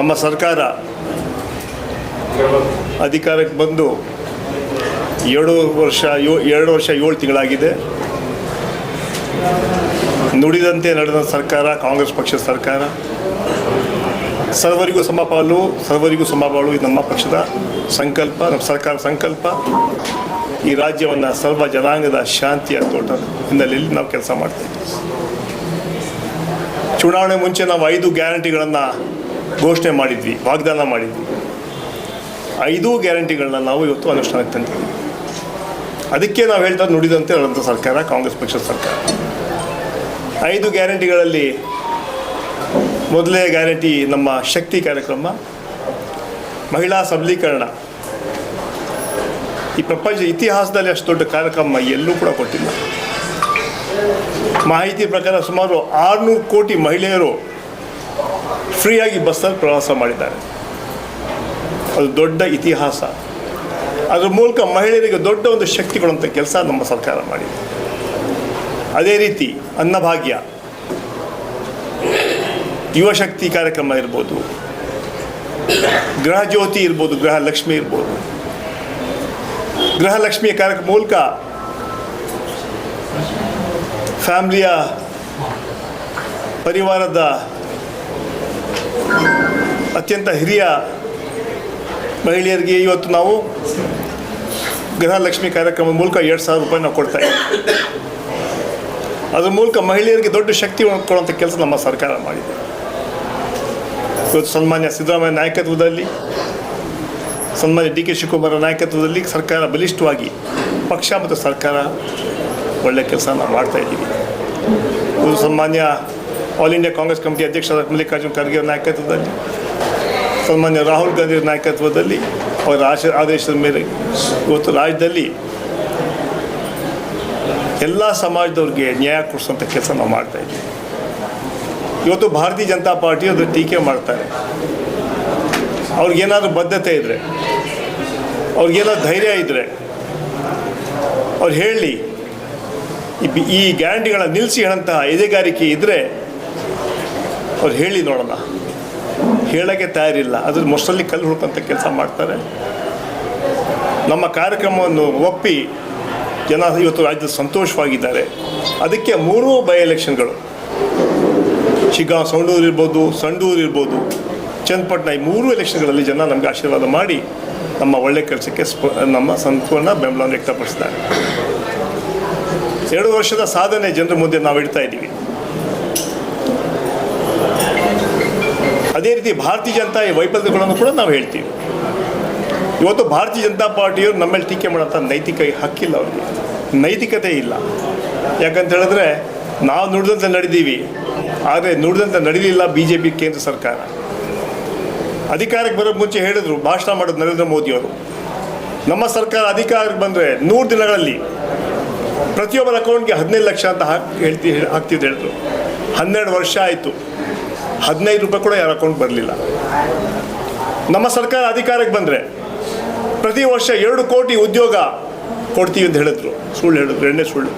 ನಮ್ಮ ಸರ್ಕಾರ ಅಧಿಕಾರಕ್ಕೆ ಬಂದು ಏಳು ವರ್ಷ ಎರಡು ವರ್ಷ ಏಳು ತಿಂಗಳಾಗಿದೆ. ನುಡಿದಂತೆ ನಡೆದ ಸರ್ಕಾರ, ಕಾಂಗ್ರೆಸ್ ಪಕ್ಷದ ಸರ್ಕಾರ. ಸರ್ವರಿಗೂ ಸಮಪಾಲು ಸರ್ವರಿಗೂ ಸಮಪಾಲು ಇದು ನಮ್ಮ ಪಕ್ಷದ ಸಂಕಲ್ಪ, ನಮ್ಮ ಸರ್ಕಾರ ಸಂಕಲ್ಪ. ಈ ರಾಜ್ಯವನ್ನು ಸರ್ವ ಜನಾಂಗದ ಶಾಂತಿಯ ತೋಟ. ಹಿನ್ನೆಲೆಯಲ್ಲಿ ನಾವು ಕೆಲಸ ಮಾಡ್ತೀವಿ? ಚುನಾವಣೆ ಮುಂಚೆ ನಾವು ಐದು ಗ್ಯಾರಂಟಿಗಳನ್ನು ಘೋಷಣೆ ಮಾಡಿದ್ವಿ, ವಾಗ್ದಾನ ಮಾಡಿದ್ವಿ. ಐದು ಗ್ಯಾರಂಟಿಗಳನ್ನ ನಾವು ಇವತ್ತು ಅನುಷ್ಠಾನಕ್ಕೆ ತಂದಿದ್ದೀವಿ. ಅದಕ್ಕೆ ನಾವು ಹೇಳ್ತಾ ನುಡಿದಂತೆ ನಡೆದಂಥ ಸರ್ಕಾರ, ಕಾಂಗ್ರೆಸ್ ಪಕ್ಷದ ಸರ್ಕಾರ. ಐದು ಗ್ಯಾರಂಟಿಗಳಲ್ಲಿ ಮೊದಲನೇ ಗ್ಯಾರಂಟಿ ನಮ್ಮ ಶಕ್ತಿ ಕಾರ್ಯಕ್ರಮ, ಮಹಿಳಾ ಸಬಲೀಕರಣ. ಈ ಪ್ರಪಂಚ ಇತಿಹಾಸದಲ್ಲಿ ಅಷ್ಟು ದೊಡ್ಡ ಕಾರ್ಯಕ್ರಮ ಎಲ್ಲೂ ಕೂಡ ಕೊಟ್ಟಿಲ್ಲ. ಮಾಹಿತಿ ಪ್ರಕಾರ ಸುಮಾರು ಆರುನೂರು ಕೋಟಿ ಮಹಿಳೆಯರು ಫ್ರೀಯಾಗಿ ಬಸ್ಸಲ್ಲಿ ಪ್ರವಾಸ ಮಾಡಿದ್ದಾರೆ. ಅದು ದೊಡ್ಡ ಇತಿಹಾಸ. ಅದರ ಮೂಲಕ ಮಹಿಳೆಯರಿಗೆ ದೊಡ್ಡ ಒಂದು ಶಕ್ತಿ ಕೊಡುವಂಥ ಕೆಲಸ ನಮ್ಮ ಸರ್ಕಾರ ಮಾಡಿದೆ. ಅದೇ ರೀತಿ ಅನ್ನಭಾಗ್ಯ. ಯುವಶಕ್ತಿ ಕಾರ್ಯಕ್ರಮ ಇರ್ಬೋದು. ಗೃಹ ಜ್ಯೋತಿ ಇರ್ಬೋದು, ಗೃಹ ಲಕ್ಷ್ಮಿ ಇರ್ಬೋದು. ಗೃಹಲಕ್ಷ್ಮಿಯ ಕಾರ್ಯಕ್ರಮ ಮೂಲಕ ಫ್ಯಾಮ್ಲಿಯ ಪರಿವಾರದ ಅತ್ಯಂತ ಹಿರಿಯ ಮಹಿಳೆಯರಿಗೆ ಇವತ್ತು ನಾವು ಗೃಹಲಕ್ಷ್ಮಿ ಕಾರ್ಯಕ್ರಮದ ಮೂಲಕ ಎರಡು ಸಾವಿರ ರೂಪಾಯಿ ನಾವು ಕೊಡ್ತಾ ಇದ್ದೀವಿ. ಅದ್ರ ಮೂಲಕ ಮಹಿಳೆಯರಿಗೆ ದೊಡ್ಡ ಶಕ್ತಿ ಕೊಡುವಂಥ ಕೆಲಸ ನಮ್ಮ ಸರ್ಕಾರ ಮಾಡಿದೆ. ಇವತ್ತು ಸನ್ಮಾನ್ಯ ಸಿದ್ದರಾಮಯ್ಯ ನಾಯಕತ್ವದಲ್ಲಿ, ಸನ್ಮಾನ್ಯ ಡಿ ಕೆ ಶಿವಕುಮಾರ್ ನಾಯಕತ್ವದಲ್ಲಿ ಸರ್ಕಾರ ಬಲಿಷ್ಠವಾಗಿ ಪಕ್ಷ ಮತ್ತು ಸರ್ಕಾರ ಒಳ್ಳೆಯ ಕೆಲಸ ನಾವು ಮಾಡ್ತಾ ಇದ್ದೀವಿ. ಇವತ್ತು ಸನ್ಮಾನ್ಯ ಆಲ್ ಇಂಡಿಯಾ ಕಾಂಗ್ರೆಸ್ ಕಮಿಟಿ ಅಧ್ಯಕ್ಷರಾದ ಮಲ್ಲಿಕಾರ್ಜುನ್ ಖರ್ಗೆ ನಾಯಕತ್ವದಲ್ಲಿ ಸನ್ಮಾನ್ಯ ರಾಹುಲ್ ಗಾಂಧಿ ನಾಯಕತ್ವದಲ್ಲಿ ಅವರ ಆಶ ಆದೇಶದ ಮೇಲೆ ಇವತ್ತು ರಾಜ್ಯದಲ್ಲಿ ಎಲ್ಲ ಸಮಾಜದವ್ರಿಗೆ ನ್ಯಾಯ ಕೊಡಿಸುವಂಥ ಕೆಲಸ ನಾವು ಮಾಡ್ತಾ ಇದ್ದೀವಿ. ಇವತ್ತು ಭಾರತೀಯ ಜನತಾ ಪಾರ್ಟಿ ಅದ್ರ ಟೀಕೆ ಮಾಡ್ತಾರೆ. ಅವ್ರಿಗೇನಾದ್ರೂ ಬದ್ಧತೆ ಇದ್ದರೆ ಅವ್ರಿಗೇನಾದ್ರು ಧೈರ್ಯ ಇದ್ದರೆ ಅವ್ರು ಹೇಳಿ, ಈ ಗ್ಯಾರಂಟಿಗಳನ್ನ ನಿಲ್ಲಿಸಿ ಹೇಳಂತಹ ಎದೆಗಾರಿಕೆ ಇದ್ದರೆ ಅವ್ರು ಹೇಳಿ ನೋಡೋಣ. ಹೇಳೋಕ್ಕೆ ತಯಾರಿಲ್ಲ. ಅದ್ರ ಮೊಸರಲ್ಲಿ ಕಲ್ಲು ಹುಡುಕಂಥ ಕೆಲಸ ಮಾಡ್ತಾರೆ. ನಮ್ಮ ಕಾರ್ಯಕ್ರಮವನ್ನು ಒಪ್ಪಿ ಜನ ಇವತ್ತು ರಾಜ್ಯದ ಸಂತೋಷವಾಗಿದ್ದಾರೆ. ಅದಕ್ಕೆ ಮೂರೂ ಬೈ ಎಲೆಕ್ಷನ್ಗಳು. ಶಿಗಾ ಸೌಂಡೂರು ಇರ್ಬೋದು, ಸಂಡೂರು ಇರ್ಬೋದು, ಚನ್ನಪಟ್ಟಣ ಈ ಮೂರು ಎಲೆಕ್ಷನ್ಗಳಲ್ಲಿ ಜನ ನಮಗೆ ಆಶೀರ್ವಾದ ಮಾಡಿ ನಮ್ಮ ಒಳ್ಳೆ ಕೆಲಸಕ್ಕೆ ಸ್ಪ, ನಮ್ಮ ಸಂಪೂರ್ಣ ಬೆಂಬಲವನ್ನು ವ್ಯಕ್ತಪಡಿಸ್ತಾರೆ ಎರಡು ವರ್ಷದ ಸಾಧನೆ ಜನರ ಮುಂದೆ ನಾವು ಇಡ್ತಾ ಇದ್ದೀವಿ. ಅದೇ ರೀತಿ ಭಾರತೀಯ ಜನತಾ ಈ ವೈಫಲ್ಯಗಳನ್ನು ಕೂಡ ನಾವು ಹೇಳ್ತೀವಿ. ಇವತ್ತು ಭಾರತೀಯ ಜನತಾ ಪಾರ್ಟಿಯವರು ನಮ್ಮಲ್ಲಿ ಟೀಕೆ ಮಾಡೋಂಥ ನೈತಿಕ ಹಕ್ಕಿಲ್ಲ ಅವ್ರಿಗೆ. ನೈತಿಕತೆ ಇಲ್ಲ. ಯಾಕಂತ ಹೇಳಿದ್ರೆ ನಾವು ನುಡಿದಂತೆ ನಡೆದೀವಿ ಆದರೆ ನುಡಿದಂತೆ ನಡೀಲಿಲ್ಲ ಬಿ ಜೆ ಪಿ ಕೇಂದ್ರ ಸರ್ಕಾರ. ಅಧಿಕಾರಕ್ಕೆ ಬರೋ ಮುಂಚೆ ಹೇಳಿದ್ರು, ಭಾಷಣ ಮಾಡೋದು ನರೇಂದ್ರ ಮೋದಿಯವರು. ನಮ್ಮ ಸರ್ಕಾರ ಅಧಿಕಾರಕ್ಕೆ ಬಂದರೆ ನೂರು ದಿನಗಳಲ್ಲಿ ಪ್ರತಿಯೊಬ್ಬರ ಅಕೌಂಟ್ಗೆ ಹದಿನೈದು ಲಕ್ಷ ಅಂತ ಹಾಕಿ ಹೇಳ್ತಿ ಹಾಕ್ತಿದ್ದು ಹೇಳಿದ್ರು. ಹನ್ನೆರಡು ವರ್ಷ ಆಯಿತು. ಹದಿನೈದು ರೂಪಾಯಿ ಕೂಡ ಯಾರ ಅಕೌಂಟ್ ಬರಲಿಲ್ಲ. ನಮ್ಮ ಸರ್ಕಾರ ಅಧಿಕಾರಕ್ಕೆ ಬಂದರೆ ಪ್ರತಿ ವರ್ಷ ಎರಡು ಕೋಟಿ ಉದ್ಯೋಗ ಕೊಡ್ತೀವಿ ಅಂತ ಹೇಳಿದ್ರು. ಸುಳ್ಳು ಹೇಳಿದ್ರು, ಎರಡನೇ ಸುಳ್ಳು.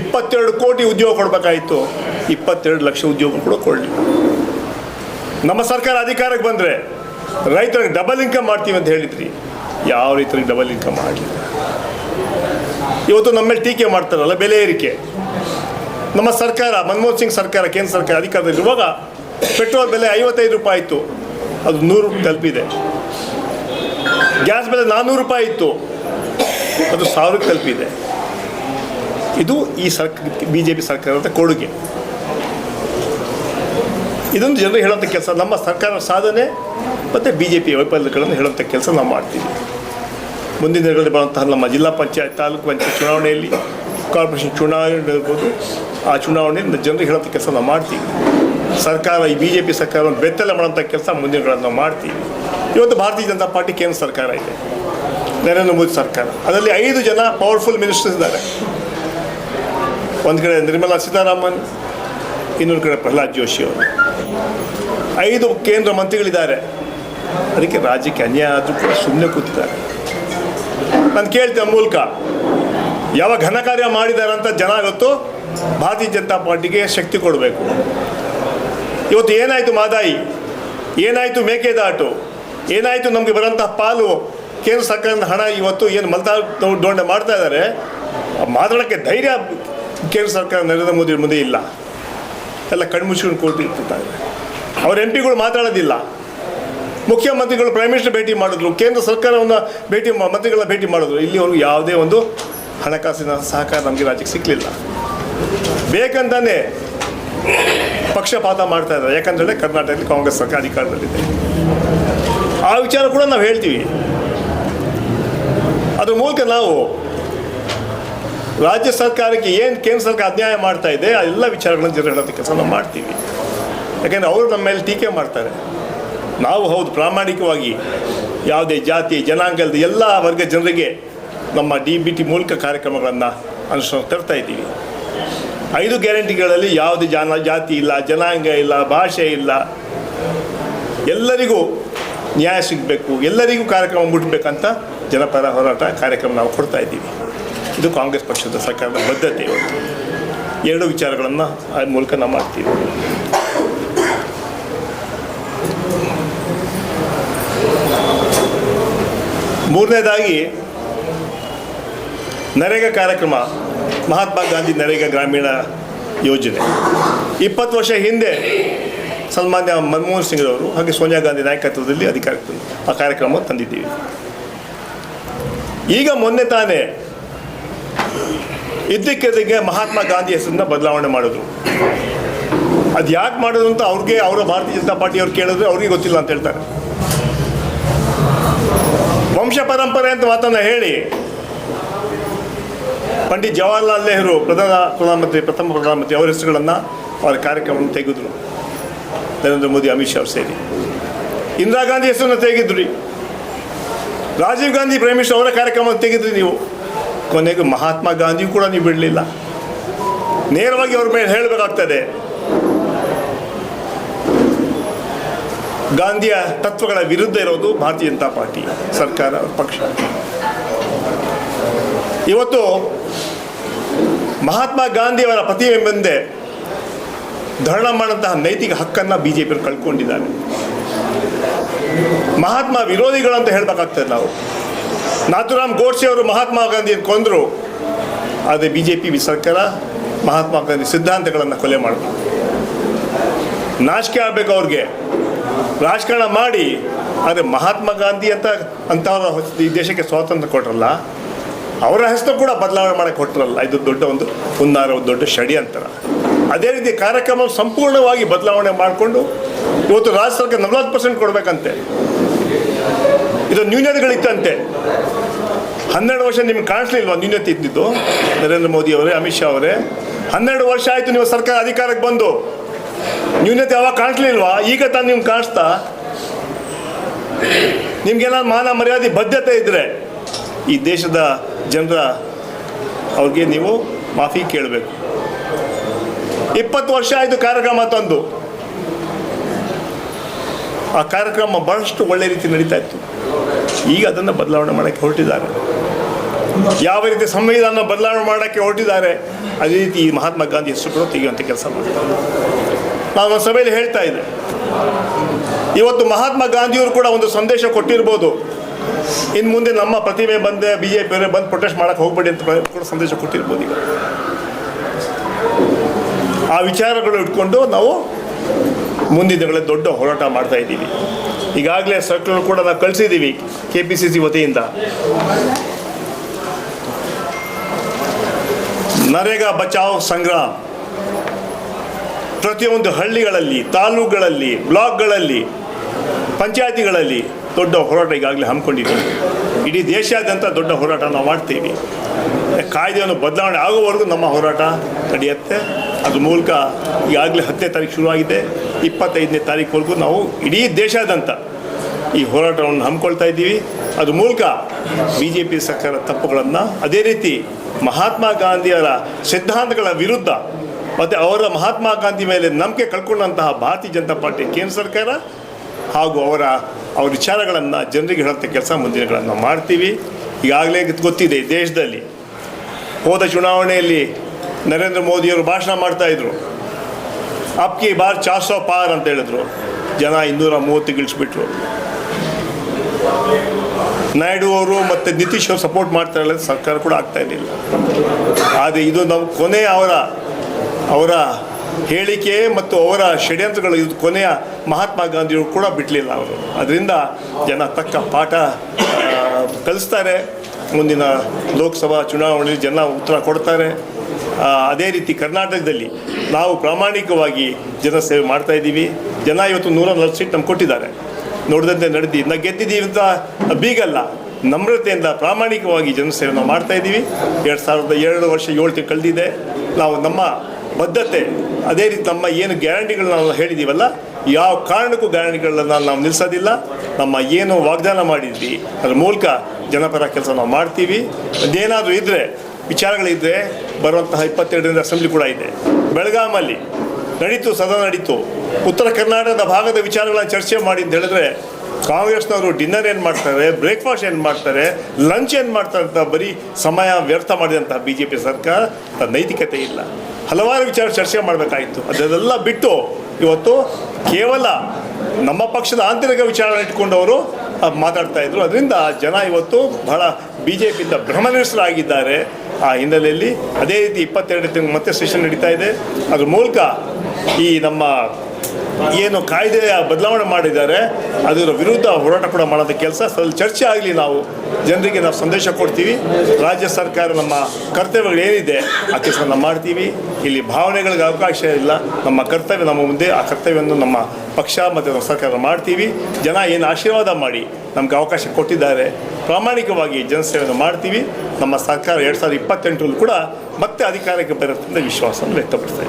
ಇಪ್ಪತ್ತೆರಡು ಕೋಟಿ ಉದ್ಯೋಗ ಕೊಡಬೇಕಾಯಿತು, ಇಪ್ಪತ್ತೆರಡು ಲಕ್ಷ ಉದ್ಯೋಗ ಕೂಡ ಕೊಡಲಿ ನಮ್ಮ ಸರ್ಕಾರ ಅಧಿಕಾರಕ್ಕೆ ಬಂದರೆ ರೈತರಿಗೆ ಡಬಲ್ ಇನ್ಕಮ್ ಮಾಡ್ತೀವಿ ಅಂತ ಹೇಳಿದ್ರಿ. ಯಾವ ರೈತರಿಗೆ ಡಬಲ್ ಇನ್ಕಮ್ ಮಾಡಲಿಲ್ಲ. ಇವತ್ತು ನಮ್ಮೇಲೆ ಟೀಕೆ ಮಾಡ್ತಾರಲ್ಲ, ಬೆಲೆ ಏರಿಕೆ. ನಮ್ಮ ಸರ್ಕಾರ, ಮನಮೋಹನ್ ಸಿಂಗ್ ಸರ್ಕಾರ, ಕೇಂದ್ರ ಸರ್ಕಾರ ಅಧಿಕಾರದಲ್ಲಿರುವಾಗ ಪೆಟ್ರೋಲ್ ಬೆಲೆ ಐವತ್ತೈದು ರೂಪಾಯಿ ಇತ್ತು. ಅದು ನೂರು ತಲುಪಿದೆ. ಗ್ಯಾಸ್ ಬೆಲೆ ನಾನ್ನೂರು ರೂಪಾಯಿ ಇತ್ತು. ಅದು ಸಾವಿರಕ್ಕೆ ತಲುಪಿದೆ. ಇದು ಈ ಸರ್ಕ ಬಿ ಜೆ ಪಿ ಸರ್ಕಾರದ ಕೊಡುಗೆ. ಇದೊಂದು ಜನರು ಹೇಳುವಂಥ ಕೆಲಸ. ನಮ್ಮ ಸರ್ಕಾರ ಸಾಧನೆ ಮತ್ತು ಬಿ ಜೆ ಪಿ ವೈಫಲ್ಯಗಳನ್ನು ಹೇಳುವಂಥ ಕೆಲಸ ನಾವು ಮಾಡ್ತೀವಿ. ಮುಂದಿನ ದಿನಗಳಲ್ಲಿ ಬರುವಂತಹ ನಮ್ಮ ಜಿಲ್ಲಾ ಪಂಚಾಯತ್, ತಾಲೂಕು ಪಂಚಾಯತ್ ಚುನಾವಣೆಯಲ್ಲಿ, ಕಾರ್ಪೊರೇಷನ್ ಚುನಾವಣೆ ಇರ್ಬೋದು ಆ ಚುನಾವಣೆಯಲ್ಲಿ ಜನರು ಹೇಳುವಂಥ ಕೆಲಸ ನಾವು ಮಾಡ್ತೀವಿ. ಸರ್ಕಾರ, ಈ ಬಿ ಜೆ ಪಿ ಸರ್ಕಾರವನ್ನು ಬೆತ್ತಲೆ ಮಾಡುವಂಥ ಕೆಲಸ ಮುಂದಿನ ನಾವು ಮಾಡ್ತೀವಿ. ಇವತ್ತು ಭಾರತೀಯ ಜನತಾ ಪಾರ್ಟಿ ಕೇಂದ್ರ ಸರ್ಕಾರ ಇದೆ. ನರೇಂದ್ರ ಮೋದಿ ಸರ್ಕಾರ. ಅದರಲ್ಲಿ ಐದು ಜನ ಪವರ್ಫುಲ್ ಮಿನಿಸ್ಟರ್ಸ್ ಇದ್ದಾರೆ. ಒಂದು ಕಡೆ ನಿರ್ಮಲಾ ಸೀತಾರಾಮನ್, ಇನ್ನೊಂದು ಕಡೆ ಪ್ರಹ್ಲಾದ್ ಜೋಶಿ ಅವರು. ಐದು ಕೇಂದ್ರ ಮಂತ್ರಿಗಳಿದ್ದಾರೆ. ಅದಕ್ಕೆ ರಾಜ್ಯಕ್ಕೆ ಅನ್ಯಾಯ ಆದರೂ ಕೂಡ ಸುಮ್ಮನೆ ಕೂತಿದ್ದಾರೆ. ನಾನು ಕೇಳ್ತೇನೆ ಮೂಲಕ, ಯಾವ ಘನ ಕಾರ್ಯ ಮಾಡಿದ್ದಾರೆ ಅಂತ ಜನ ಗೊತ್ತು? ಭಾರತೀಯ ಜನತಾ ಪಾರ್ಟಿಗೆ ಶಕ್ತಿ ಕೊಡಬೇಕು. ಇವತ್ತು ಏನಾಯಿತು ಮಾದಾಯಿ? ಏನಾಯಿತು ಮೇಕೆದಾಟು ಏನಾಯಿತು ನಮಗೆ ಬರೋಂತಹ ಪಾಲು? ಕೇಂದ್ರ ಸರ್ಕಾರದ ಹಣ ಇವತ್ತು ಏನು ಮಲ್ತಾ ದೋಂಡೆ ಮಾಡ್ತಾ ಇದ್ದಾರೆ? ಮಾತಾಡೋಕ್ಕೆ ಧೈರ್ಯ ಕೇಂದ್ರ ಸರ್ಕಾರ ನರೇಂದ್ರ ಮೋದಿ ಮುಂದೆ ಇಲ್ಲ. ಎಲ್ಲ ಕಣ್ಮುಚ್ಕೊಂಡು ಕೊಟ್ಟಿರ್ತಾರೆ ಅವ್ರ ಎಂ ಪಿಗಳು ಮಾತಾಡೋದಿಲ್ಲ. ಮುಖ್ಯಮಂತ್ರಿಗಳು ಪ್ರೈಮ್ ಮಿನಿಸ್ಟರ್ ಭೇಟಿ ಮಾಡಿದ್ರು. ಕೇಂದ್ರ ಸರ್ಕಾರವನ್ನು ಭೇಟಿ ಮಾ- ಮಂತ್ರಿಗಳ ಭೇಟಿ ಮಾಡಿದ್ರು. ಇಲ್ಲಿವರೆಗೂ ಯಾವುದೇ ಒಂದು ಹಣಕಾಸಿನ ಸಹಕಾರ ನಮಗೆ ರಾಜ್ಯಕ್ಕೆ ಸಿಕ್ಕಲಿಲ್ಲ ಬೇಕಂತಾನೆ ಪಕ್ಷಪಾತ ಮಾಡ್ತಾ ಇದ್ದಾರೆ. ಯಾಕಂದ್ರೆ ಕರ್ನಾಟಕದಲ್ಲಿ ಕಾಂಗ್ರೆಸ್ ಸರ್ಕಾರ ಅಧಿಕಾರದಲ್ಲಿದೆ. ಆ ವಿಚಾರ ಕೂಡ ನಾವು ಹೇಳ್ತೀವಿ. ಅದ್ರ ಮೂಲಕ ನಾವು ರಾಜ್ಯ ಸರ್ಕಾರಕ್ಕೆ ಏನು ಕೇಂದ್ರ ಸರ್ಕಾರ ಅನ್ಯಾಯ ಮಾಡ್ತಾ ಇದೆ, ಆ ಎಲ್ಲ ವಿಚಾರಗಳನ್ನು ಜನ ಹೇಳೋದಕ್ಕೆ ಕೆಲಸ ನಾವು ಮಾಡ್ತೀವಿ. ಯಾಕೆಂದರೆ ಅವರು ನಮ್ಮ ಮೇಲೆ ಟೀಕೆ ಮಾಡ್ತಾರೆ. ನಾವು ಹೌದು, ಪ್ರಾಮಾಣಿಕವಾಗಿ ಯಾವುದೇ ಜಾತಿ, ಜನಾಂಗದ ಎಲ್ಲ ವರ್ಗ ಜನರಿಗೆ ನಮ್ಮ ಡಿ ಬಿ ಟಿ ಮೂಲಕ ಕಾರ್ಯಕ್ರಮಗಳನ್ನು ಅನುಷ್ಠಾನ ತರ್ತಾ ಇದ್ದೀವಿ. ಐದು ಗ್ಯಾರಂಟಿಗಳಲ್ಲಿ ಯಾವುದೇ ಜನ, ಜಾತಿ ಇಲ್ಲ, ಜನಾಂಗ ಇಲ್ಲ, ಭಾಷೆ ಇಲ್ಲ. ಎಲ್ಲರಿಗೂ ನ್ಯಾಯ ಸಿಗಬೇಕು, ಎಲ್ಲರಿಗೂ ಕಾರ್ಯಕ್ರಮ ಮುಟ್ಟಬೇಕಂತ ಜನಪರ ಹೋರಾಟ ಕಾರ್ಯಕ್ರಮ ನಾವು ಕೊಡ್ತಾ ಇದ್ದೀವಿ. ಇದು ಕಾಂಗ್ರೆಸ್ ಪಕ್ಷದ ಸರ್ಕಾರದ ಬದ್ಧತೆ. ಎರಡು ವಿಚಾರಗಳನ್ನು ಆ ಮೂಲಕ ನಾವು ಮಾಡ್ತೀವಿ. ಮೂರನೇದಾಗಿ, ನರೇಗಾ ಕಾರ್ಯಕ್ರಮ ಮಹಾತ್ಮ ಗಾಂಧಿ ನರೇಗಾ ಗ್ರಾಮೀಣ ಯೋಜನೆ. ಇಪ್ಪತ್ತು ವರ್ಷ ಹಿಂದೆ ಸನ್ಮಾನ್ಯ ಮನಮೋಹನ್ ಸಿಂಗ್ರವರು ಹಾಗೆ ಸೋನಿಯಾ ಗಾಂಧಿ ನಾಯಕತ್ವದಲ್ಲಿ ಅಧಿಕಾರಕ್ಕೆ. ಆ ಕಾರ್ಯಕ್ರಮ ತಂದಿದ್ದೀವಿ. ಈಗ ಮೊನ್ನೆ ತಾನೇ ಇದ್ದಕ್ಕಿದ್ದಕ್ಕೆ ಮಹಾತ್ಮ ಗಾಂಧಿ ಹೆಸರನ್ನ ಬದಲಾವಣೆ ಮಾಡಿದ್ರು. ಅದು ಯಾಕೆ ಮಾಡೋದು ಅಂತ ಅವ್ರಿಗೆ ಅವರ ಭಾರತೀಯ ಜನತಾ ಪಾರ್ಟಿ ಅವ್ರು ಕೇಳಿದ್ರೆ ಅವ್ರಿಗೆ ಗೊತ್ತಿಲ್ಲ ಅಂತ ಹೇಳ್ತಾರೆ. ವಂಶ ಪರಂಪರೆ ಅಂತ ಮಾತನ್ನ ಹೇಳಿ ಪಂಡಿತ್ ಜವಾಹರ್ಲಾಲ್ ನೆಹರು ಪ್ರಧಾನ ಪ್ರಧಾನಮಂತ್ರಿ, ಪ್ರಥಮ ಪ್ರಧಾನಮಂತ್ರಿ ಅವರ ಹೆಸರುಗಳನ್ನು ಅವರ ಕಾರ್ಯಕ್ರಮವನ್ನು ತೆಗೆದ್ರು. ನರೇಂದ್ರ ಮೋದಿ, ಅಮಿತ್ ಶಾ ಸೇರಿ. ಇಂದಿರಾ ಗಾಂಧಿ ಹೆಸರನ್ನು ತೆಗೆದ್ರಿ. ರಾಜೀವ್ ಗಾಂಧಿ ಪ್ರೈಮ್ ಅವರ ಕಾರ್ಯಕ್ರಮವನ್ನು ತೆಗೆದ್ರಿ ನೀವು. ಕೊನೆಗೆ ಮಹಾತ್ಮ ಗಾಂಧಿ ಕೂಡ ನೀವು ಬಿಡಲಿಲ್ಲ. ನೇರವಾಗಿ ಅವ್ರ ಮೇಲೆ ಹೇಳಬೇಕಾಗ್ತದೆ. ಗಾಂಧಿಯ ತತ್ವಗಳ ವಿರುದ್ಧ ಇರೋದು ಭಾರತೀಯ ಜನತಾ ಪಾರ್ಟಿ, ಸರ್ಕಾರ, ಪಕ್ಷ. ಇವತ್ತು ಮಹಾತ್ಮ ಗಾಂಧಿಯವರ ಪ್ರತಿಮೆ ಮುಂದೆ ಧರಣ ಮಾಡಂತಹ ನೈತಿಕ ಹಕ್ಕನ್ನು ಬಿ ಜೆ ಪಿಯವರು ಕಳ್ಕೊಂಡಿದ್ದಾರೆ. ಮಹಾತ್ಮ ವಿರೋಧಿಗಳು ಅಂತ ಹೇಳಬೇಕಾಗ್ತದೆ ನಾವು. ನಾಥುರಾಮ್ ಗೋಡ್ಸೆ ಅವರು ಮಹಾತ್ಮ ಗಾಂಧಿ ಕೊಂದರು, ಆದರೆ ಬಿ ಜೆ ಪಿ ಸರ್ಕಾರ ಮಹಾತ್ಮ ಗಾಂಧಿ ಸಿದ್ಧಾಂತಗಳನ್ನು ಕೊಲೆ ಮಾಡಬೇಕು ನಾಚಿಕೆ ಆಗಬೇಕು ಅವ್ರಿಗೆ. ರಾಜಕಾರಣ ಮಾಡಿ, ಆದರೆ ಮಹಾತ್ಮ ಗಾಂಧಿ ಅಂತ ಅಂತವರ ಈ ದೇಶಕ್ಕೆ ಸ್ವಾತಂತ್ರ್ಯ ಕೊಟ್ರಲ್ಲ ಅವರ ಹೆಸರು ಕೂಡ ಬದಲಾವಣೆ ಮಾಡಕ್ಕೆ ಕೊಟ್ಟರಲ್ಲ ಇದು ದೊಡ್ಡ ಒಂದು ಹುನ್ನಾರ, ಒಂದು ದೊಡ್ಡ ಷಡ್ಯಂತರ ಅದೇ ರೀತಿ ಕಾರ್ಯಕ್ರಮ ಸಂಪೂರ್ಣವಾಗಿ ಬದಲಾವಣೆ ಮಾಡಿಕೊಂಡು ಇವತ್ತು ರಾಜ್ಯ ಸರ್ಕಾರ ನಲವತ್ತು ಪರ್ಸೆಂಟ್ ಕೊಡಬೇಕಂತೆ. ಇದು ನ್ಯೂನತೆಗಳಿತ್ತಂತೆ ಹನ್ನೆರಡು ವರ್ಷ ನಿಮ್ಗೆ ಕಾಣಿಸ್ಲಿಲ್ವಾ ನ್ಯೂನತೆ ಇದ್ದಿದ್ದು? ನರೇಂದ್ರ ಮೋದಿ ಅವರೇ, ಅಮಿತ್ ಶಾ ಅವರೇ. ಹನ್ನೆರಡು ವರ್ಷ ಆಯಿತು ನೀವು ಸರ್ಕಾರ ಅಧಿಕಾರಕ್ಕೆ ಬಂದು. ನ್ಯೂನತೆ ಯಾವಾಗ ಕಾಣಿಸ್ಲಿಲ್ವಾ? ಈಗ ತಾನು ನಿಮ್ಗೆ ಕಾಣಿಸ್ತಾ? ನಿಮ್ಗೆಲ್ಲ ಮಾನ ಮರ್ಯಾದೆ, ಬದ್ಧತೆ ಇದ್ದರೆ ಈ ದೇಶದ ಜನರ, ಅವ್ರಿಗೆ ನೀವು ಮಾಫಿ ಕೇಳಬೇಕು. ಇಪ್ಪತ್ತು ವರ್ಷ ಆಯಿತು ಕಾರ್ಯಕ್ರಮ ತಂದು. ಆ ಕಾರ್ಯಕ್ರಮ ಬಹಳಷ್ಟು ಒಳ್ಳೆ ರೀತಿ ನಡೀತಾ ಇತ್ತು. ಈಗ ಅದನ್ನು ಬದಲಾವಣೆ ಮಾಡೋಕ್ಕೆ ಹೊರಟಿದ್ದಾರೆ. ಯಾವ ರೀತಿ ಸಂವಿಧಾನ ಬದಲಾವಣೆ ಮಾಡೋಕ್ಕೆ ಹೊರಟಿದ್ದಾರೆ, ಅದೇ ರೀತಿ ಈ ಮಹಾತ್ಮ ಗಾಂಧಿ ಹೆಸರು ಕೂಡ ತೆಗೆಯುವಂಥ ಕೆಲಸ ಮಾಡ್ತಾರೆ. ನಾನು ಒಂದು ಸಭೆಯಲ್ಲಿ ಹೇಳ್ತಾ ಇದ್ದೆ. ಇವತ್ತು ಮಹಾತ್ಮ ಗಾಂಧಿಯವರು ಕೂಡ ಒಂದು ಸಂದೇಶ ಕೊಟ್ಟಿರ್ಬೋದು. ಇನ್ನು ಮುಂದೆ ನಮ್ಮ ಪ್ರತಿಮೆ ಬಂದೆ ಬಿ ಜೆ ಪಿಯವರೇ ಬಂದು ಪ್ರೊಟೆಸ್ಟ್ ಮಾಡೋಕ್ಕೆ ಹೋಗ್ಬೇಡಿ ಅಂತ ಕೂಡ ಸಂದೇಶ ಕೊಟ್ಟಿರ್ಬೋದು ಈಗ. ಆ ವಿಚಾರಗಳು ಇಟ್ಕೊಂಡು ನಾವು ಮುಂದಿನ ದಿನಗಳಲ್ಲಿ ದೊಡ್ಡ ಹೋರಾಟ ಮಾಡ್ತಾ ಇದ್ದೀವಿ. ಈಗಾಗಲೇ ಸರ್ಕಲ್ ಕೂಡ ನಾವು ಕಳಿಸಿದ್ದೀವಿ ಕೆ ಪಿ ಸಿ ಸಿ ವತಿಯಿಂದ. ನರೇಗಾ ಬಚಾವ್ ಸಂಗ್ರಾಮ್. ಪ್ರತಿಯೊಂದು ಹಳ್ಳಿಗಳಲ್ಲಿ, ತಾಲೂಕುಗಳಲ್ಲಿ, ಬ್ಲಾಕ್ಗಳಲ್ಲಿ, ಪಂಚಾಯತಿಗಳಲ್ಲಿ ದೊಡ್ಡ ಹೋರಾಟ ಈಗಾಗಲೇ ಹಮ್ಮಿಕೊಂಡಿದ್ದೀವಿ. ಇಡೀ ದೇಶಾದ್ಯಂತ ದೊಡ್ಡ ಹೋರಾಟ ನಾವು ಮಾಡ್ತೀವಿ. ಕಾಯ್ದೆಯನ್ನು ಬದಲಾವಣೆ ಆಗೋವರೆಗೂ ನಮ್ಮ ಹೋರಾಟ ನಡೆಯುತ್ತೆ. ಅದ್ರ ಮೂಲಕ ಈಗಾಗಲೇ ಹತ್ತನೇ ತಾರೀಕು ಶುರುವಾಗಿದೆ. ಇಪ್ಪತ್ತೈದನೇ ತಾರೀಕುವರೆಗೂ ನಾವು ಇಡೀ ದೇಶಾದ್ಯಂತ ಈ ಹೋರಾಟವನ್ನು ಹಮ್ಮಿಕೊಳ್ತಾ ಇದ್ದೀವಿ. ಅದ್ರ ಮೂಲಕ ಬಿ ಜೆ ಪಿ ಸರ್ಕಾರ ತಪ್ಪುಗಳನ್ನು ಅದೇ ರೀತಿ ಮಹಾತ್ಮ ಗಾಂಧಿಯರ ಸಿದ್ಧಾಂತಗಳ ವಿರುದ್ಧ ಮತ್ತು ಅವರ ಮಹಾತ್ಮ ಗಾಂಧಿ ಮೇಲೆ ನಂಬಿಕೆ ಕಳ್ಕೊಂಡಂತಹ ಭಾರತೀಯ ಜನತಾ ಪಾರ್ಟಿ ಕೇಂದ್ರ ಸರ್ಕಾರ ಹಾಗೂ ಅವರ ಅವ್ರ ವಿಚಾರಗಳನ್ನು ಜನರಿಗೆ ಹೇಳುವಂಥ ಕೆಲಸ ಮುಂದಿನಗಳನ್ನು ಮಾಡ್ತೀವಿ. ಈಗಾಗಲೇ ಗೊತ್ತಿದೆ ದೇಶದಲ್ಲಿ ಹೋದ ಚುನಾವಣೆಯಲ್ಲಿ ನರೇಂದ್ರ ಮೋದಿಯವರು ಭಾಷಣ ಮಾಡ್ತಾಯಿದ್ರು ಅಪ್ಕಿ ಬಾರ್ ಚಾಸೋ ಪಾರ್ ಅಂತ ಹೇಳಿದ್ರು. ಜನ ಇನ್ನೂರ ಮೂವತ್ತು ಗಿಳಿಸ್ಬಿಟ್ರು. ನಾಯ್ಡು ಅವರು ಮತ್ತು ನಿತೀಶ್ ಅವರು ಸಪೋರ್ಟ್ ಮಾಡ್ತಾ ಇಲ್ಲ ಸರ್ಕಾರ ಕೂಡ ಆಗ್ತಾ ಇರಲಿಲ್ಲ. ಆದರೆ ಇದು ನಾವು ಕೊನೆ ಅವರ ಅವರ ಹೇಳಿಕೆ ಮತ್ತು ಅವರ ಷಡ್ಯಂತ್ರಗಳು ಇದು ಕೊನೆಯ ಮಹಾತ್ಮ ಗಾಂಧಿಯವರು ಕೂಡ ಬಿಡಲಿಲ್ಲ ಅವರು. ಅದರಿಂದ ಜನ ತಕ್ಕ ಪಾಠ ಕಲಿಸ್ತಾರೆ. ಮುಂದಿನ ಲೋಕಸಭಾ ಚುನಾವಣೆಯಲ್ಲಿ ಜನ ಉತ್ತರ ಕೊಡ್ತಾರೆ. ಅದೇ ರೀತಿ ಕರ್ನಾಟಕದಲ್ಲಿ ನಾವು ಪ್ರಾಮಾಣಿಕವಾಗಿ ಜನಸೇವೆ ಮಾಡ್ತಾ ಇದ್ದೀವಿ. ಜನ ಇವತ್ತು ನೂರ ನಲ್ವತ್ತು ಸೀಟ್ ನಮ್ಗೆ ಕೊಟ್ಟಿದ್ದಾರೆ. ನೋಡಿದಂತೆ ನಡೆದಿ, ನಾ ಗೆದ್ದಿದ್ದೀವಿ ಅಂತ ಬೀಗಲ್ಲ. ನಮ್ರತೆಯಿಂದ ಪ್ರಾಮಾಣಿಕವಾಗಿ ಜನಸೇವೆ ನಾವು ಮಾಡ್ತಾ ಇದ್ದೀವಿ. ಎರಡು ಸಾವಿರದ ಎರಡು ವರ್ಷ ಏಳು ತಿಂಗಳು ಕಳೆದಿದೆ. ನಾವು ನಮ್ಮ ಬದ್ಧತೆ. ಅದೇ ರೀತಿ ನಮ್ಮ ಏನು ಗ್ಯಾರಂಟಿಗಳನ್ನ ನಾವು ಹೇಳಿದ್ದೀವಲ್ಲ ಯಾವ ಕಾರಣಕ್ಕೂ ಗ್ಯಾರಂಟಿಗಳನ್ನ ನಾವು ನಿಲ್ಲಿಸೋದಿಲ್ಲ ನಮ್ಮ ಏನು ವಾಗ್ದಾನ ಮಾಡಿದ್ವಿ, ಅದ್ರ ಮೂಲಕ ಜನಪರ ಕೆಲಸ ನಾವು ಮಾಡ್ತೀವಿ. ಅದೇನಾದರೂ ಇದ್ದರೆ ವಿಚಾರಗಳಿದ್ದರೆ ಬರುವಂತಹ ಇಪ್ಪತ್ತೆರಡರಿಂದ ಅಸೆಂಬ್ಲಿ ಕೂಡ ಇದೆ. ಬೆಳಗಾಮಲ್ಲಿ ನಡೀತು, ಸದನ ನಡೀತು. ಉತ್ತರ ಕರ್ನಾಟಕದ ಭಾಗದ ವಿಚಾರಗಳನ್ನ ಚರ್ಚೆ ಮಾಡಿ ಅಂತ ಹೇಳಿದ್ರೆ, ಕಾಂಗ್ರೆಸ್ನವರು ಡಿನ್ನರ್ ಏನು ಮಾಡ್ತಾರೆ, ಬ್ರೇಕ್ಫಾಸ್ಟ್ ಏನು ಮಾಡ್ತಾರೆ, ಲಂಚ್ ಏನು ಮಾಡ್ತಾರೆ ಅಂತ ಬರೀ ಸಮಯ ವ್ಯರ್ಥ ಮಾಡಿದಂತಹ ಬಿ ಜೆ ಪಿ ಸರ್ಕಾರ ನೈತಿಕತೆ ಇಲ್ಲ. ಹಲವಾರು ವಿಚಾರ ಚರ್ಚೆ ಮಾಡಬೇಕಾಯಿತು. ಅದನ್ನೆಲ್ಲ ಬಿಟ್ಟು ಇವತ್ತು ಕೇವಲ ನಮ್ಮ ಪಕ್ಷದ ಆಂತರಿಕ ವಿಚಾರ ಇಟ್ಕೊಂಡವರು ಮಾತಾಡ್ತಾ ಇದ್ರು. ಅದರಿಂದ ಜನ ಇವತ್ತು ಬಹಳ ಬಿ ಜೆ ಪಿಯಿಂದ ಭ್ರಮನಿರಸರಾಗಿದ್ದಾರೆ ಆ ಹಿನ್ನೆಲೆಯಲ್ಲಿ ಅದೇ ರೀತಿ ಇಪ್ಪತ್ತೆರಡು ತಿಂಗಳು ಮತ್ತೆ ಸೆಷನ್ ನಡೀತಾ ಇದೆ. ಅದ್ರ ಮೂಲಕ ಈ ನಮ್ಮ ಏನು ಕಾಯ್ದೆಯ ಬದಲಾವಣೆ ಮಾಡಿದ್ದಾರೆ, ಅದರ ವಿರುದ್ಧ ಹೋರಾಟ ಕೂಡ ಮಾಡೋದ ಕೆಲಸ. ಸ್ವಲ್ಪ ಚರ್ಚೆ ಆಗಲಿ ನಾವು. ಜನರಿಗೆ ನಾವು ಸಂದೇಶ ಕೊಡ್ತೀವಿ. ರಾಜ್ಯ ಸರ್ಕಾರ ನಮ್ಮ ಕರ್ತವ್ಯಗಳು ಏನಿದೆ, ಆ ಕೆಲಸ ನಾವು ಮಾಡ್ತೀವಿ. ಇಲ್ಲಿ ಭಾವನೆಗಳಿಗೆ ಅವಕಾಶ ಇಲ್ಲ. ನಮ್ಮ ಕರ್ತವ್ಯ ನಮ್ಮ ಮುಂದೆ, ಆ ಕರ್ತವ್ಯವನ್ನು ನಮ್ಮ ಪಕ್ಷ ಮತ್ತು ನಮ್ಮ ಸರ್ಕಾರ ಮಾಡ್ತೀವಿ. ಜನ ಏನು ಆಶೀರ್ವಾದ ಮಾಡಿ ನಮಗೆ ಅವಕಾಶ ಕೊಟ್ಟಿದ್ದಾರೆ. ಪ್ರಾಮಾಣಿಕವಾಗಿ ಜನಸೇವೆಯನ್ನು ಮಾಡ್ತೀವಿ. ನಮ್ಮ ಸರ್ಕಾರ ಎರಡು ಸಾವಿರದ ಇಪ್ಪತ್ತೆಂಟರಲ್ಲೂ ಕೂಡ ಮತ್ತೆ ಅಧಿಕಾರಕ್ಕೆ ಬರುತ್ತೆ ವಿಶ್ವಾಸವನ್ನು ವ್ಯಕ್ತಪಡಿಸ್ತಾ